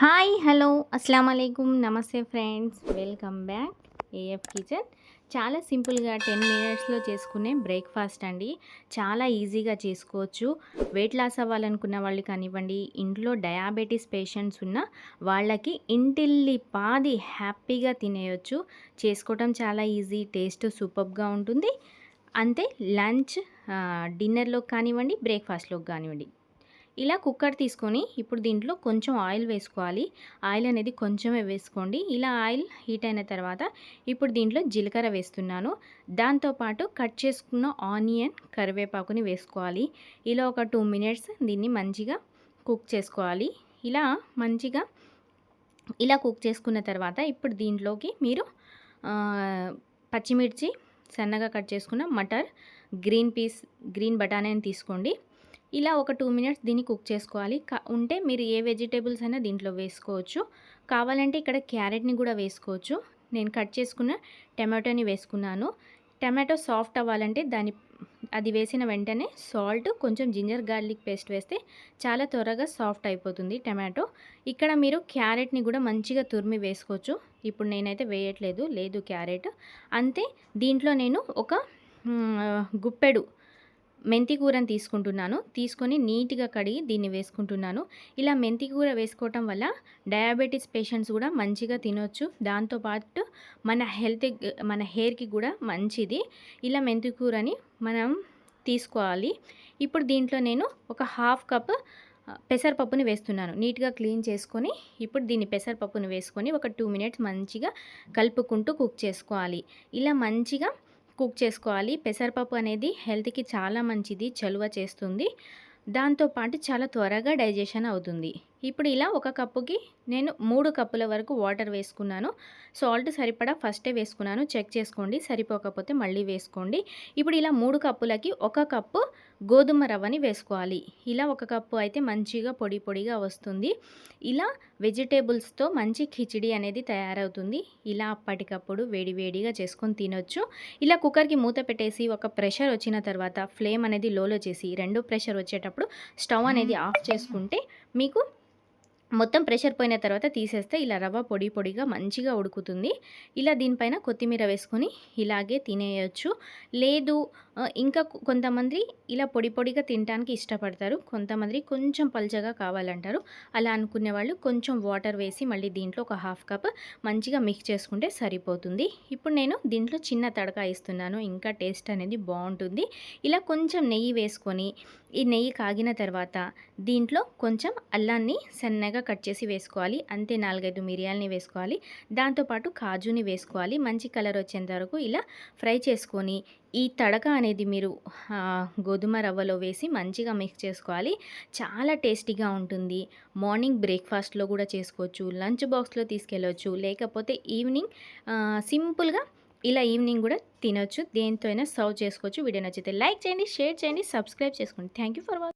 Hi hello అస్సలం అయికం నమస్తే friends welcome back AF kitchen. చాలా సింపుల్గా టెన్ మినిట్స్లో చేసుకునే బ్రేక్ఫాస్ట్ అండి. చాలా ఈజీగా చేసుకోవచ్చు. వెయిట్ లాస్ అవ్వాలనుకున్న వాళ్ళు కానివ్వండి ఇంట్లో డయాబెటీస్ పేషెంట్స్ ఉన్న వాళ్ళకి ఇంటిల్లి పాది హ్యాపీగా తినేయొచ్చు. చేసుకోవటం చాలా ఈజీ టేస్ట్ సూపర్గా ఉంటుంది. అంతే లంచ్ డిన్నర్లోకి కానివ్వండి బ్రేక్ఫాస్ట్లోకి కానివ్వండి. ఇలా కుక్కర్ తీసుకొని ఇప్పుడు దీంట్లో కొంచెం ఆయిల్ వేసుకోవాలి. ఆయిల్ అనేది కొంచెమే వేసుకోండి. ఇలా ఆయిల్ హీట్ అయిన తర్వాత ఇప్పుడు దీంట్లో జీలకర్ర వేస్తున్నాను. దాంతోపాటు కట్ చేసుకున్న ఆనియన్ కరివేపాకుని వేసుకోవాలి. ఇలా ఒక టూ మినిట్స్ దీన్ని మంచిగా కుక్ చేసుకోవాలి. ఇలా మంచిగా ఇలా కుక్ చేసుకున్న తర్వాత ఇప్పుడు దీంట్లోకి మీరు పచ్చిమిర్చి సన్నగా కట్ చేసుకున్న మటర్ గ్రీన్ పీస్ గ్రీన్ బఠానీని తీసుకోండి. ఇలా ఒక టూ మినిట్స్ దీన్ని కుక్ చేసుకోవాలి. ఉంటే మీరు ఏ వెజిటేబుల్స్ అయినా దీంట్లో వేసుకోవచ్చు. కావాలంటే ఇక్కడ క్యారెట్ని కూడా వేసుకోవచ్చు. నేను కట్ చేసుకున్న టమాటోని వేసుకున్నాను. టమాటో సాఫ్ట్ అవ్వాలంటే దాని అది వేసిన వెంటనే సాల్ట్ కొంచెం జింజర్ గార్లిక్ పేస్ట్ వేస్తే చాలా త్వరగా సాఫ్ట్ అయిపోతుంది టమాటో. ఇక్కడ మీరు క్యారెట్ని కూడా మంచిగా తురిమి వేసుకోవచ్చు. ఇప్పుడు నేనైతే వేయట్లేదు లేదు క్యారెట్. అంతే దీంట్లో నేను ఒక గుప్పెడు మెంతి కూరని తీసుకుంటున్నాను. తీసుకొని నీట్గా కడిగి దీన్ని వేసుకుంటున్నాను. ఇలా మెంతి కూర వేసుకోవటం వల్ల డయాబెటీస్ పేషెంట్స్ కూడా మంచిగా తినొచ్చు. దాంతోపాటు మన హెల్త్ మన హెయిర్కి కూడా మంచిది. ఇలా మెంతి కూరని మనం తీసుకోవాలి. ఇప్పుడు దీంట్లో నేను ఒక హాఫ్ కప్ పెసరపప్పుని వేస్తున్నాను. నీట్గా క్లీన్ చేసుకొని ఇప్పుడు దీన్ని పెసరపప్పుని వేసుకొని ఒక టూ మినిట్స్ మంచిగా కలుపుకుంటూ కుక్ చేసుకోవాలి. ఇలా మంచిగా కుక్ చేసుకోవాలి. పెసరపప్పు అనేది హెల్త్కి చాలా మంచిది చలువ చేస్తుంది. దాంతోపాటు చాలా త్వరగా డైజెషన్ అవుతుంది. ఇప్పుడు ఇలా ఒక కప్పుకి నేను మూడు కప్పుల వరకు వాటర్ వేసుకున్నాను. సాల్ట్ సరిపడా ఫస్టే వేసుకున్నాను. చెక్ చేసుకోండి. సరిపోకపోతే మళ్ళీ వేసుకోండి. ఇప్పుడు ఇలా మూడు కప్పులకి ఒక కప్పు గోధుమ రవ్వని వేసుకోవాలి. ఇలా ఒక కప్పు అయితే మంచిగా పొడి పొడిగా వస్తుంది. ఇలా వెజిటేబుల్స్తో మంచి ఖిచిడి అనేది తయారవుతుంది. ఇలా అప్పటికప్పుడు వేడివేడిగా చేసుకొని తినొచ్చు. ఇలా కుక్కర్కి మూత పెట్టేసి ఒక ప్రెషర్ వచ్చిన తర్వాత ఫ్లేమ్ అనేది లోలో చేసి రెండు ప్రెషర్ వచ్చేటప్పుడు స్టవ్ అనేది ఆఫ్ చేసుకుంటే మీకు మొత్తం ప్రెషర్ పోయిన తర్వాత తీసేస్తే ఇలా రవ్వ పొడి పొడిగా మంచిగా ఉడుకుతుంది. ఇలా దీనిపైన కొత్తిమీర వేసుకొని ఇలాగే తినేయచ్చు. లేదు ఇంకా కొంతమంది ఇలా పొడి పొడిగా తినడానికి ఇష్టపడతారు. కొంతమంది కొంచెం పల్చగా కావాలంటారు. అలా అనుకునే వాళ్ళు కొంచెం వాటర్ వేసి మళ్ళీ దీంట్లో ఒక హాఫ్ కప్ మంచిగా మిక్స్ చేసుకుంటే సరిపోతుంది. ఇప్పుడు నేను దీంట్లో చిన్న తడక ఇస్తున్నాను ఇంకా టేస్ట్ అనేది బాగుంటుంది. ఇలా కొంచెం నెయ్యి వేసుకొని ఈ నెయ్యి కాగిన తర్వాత దీంట్లో కొంచెం అల్లాన్ని సన్నగా సన్నగా కట్ చేసి వేసుకోవాలి. అంతే నాలుగైదు మిరియాలని వేసుకోవాలి. దాంతోపాటు కాజుని వేసుకోవాలి. మంచి కలర్ వచ్చేంత వరకు ఇలా ఫ్రై చేసుకొని ఈ తడక అనేది మీరు గోధుమ రవ్వలో వేసి మంచిగా మిక్స్ చేసుకోవాలి. చాలా టేస్టీగా ఉంటుంది. మార్నింగ్ బ్రేక్ఫాస్ట్లో కూడా చేసుకోవచ్చు. లంచ్ బాక్స్లో తీసుకెళ్ళవచ్చు లేకపోతే ఈవినింగ్ సింపుల్గా ఇలా ఈవినింగ్ కూడా తినొచ్చు. దేంతో అయినా సర్వ్ చేసుకోవచ్చు. వీడియో నచ్చితే లైక్ చేయండి షేర్ చేయండి సబ్స్క్రైబ్ చేసుకోండి. Thank for watching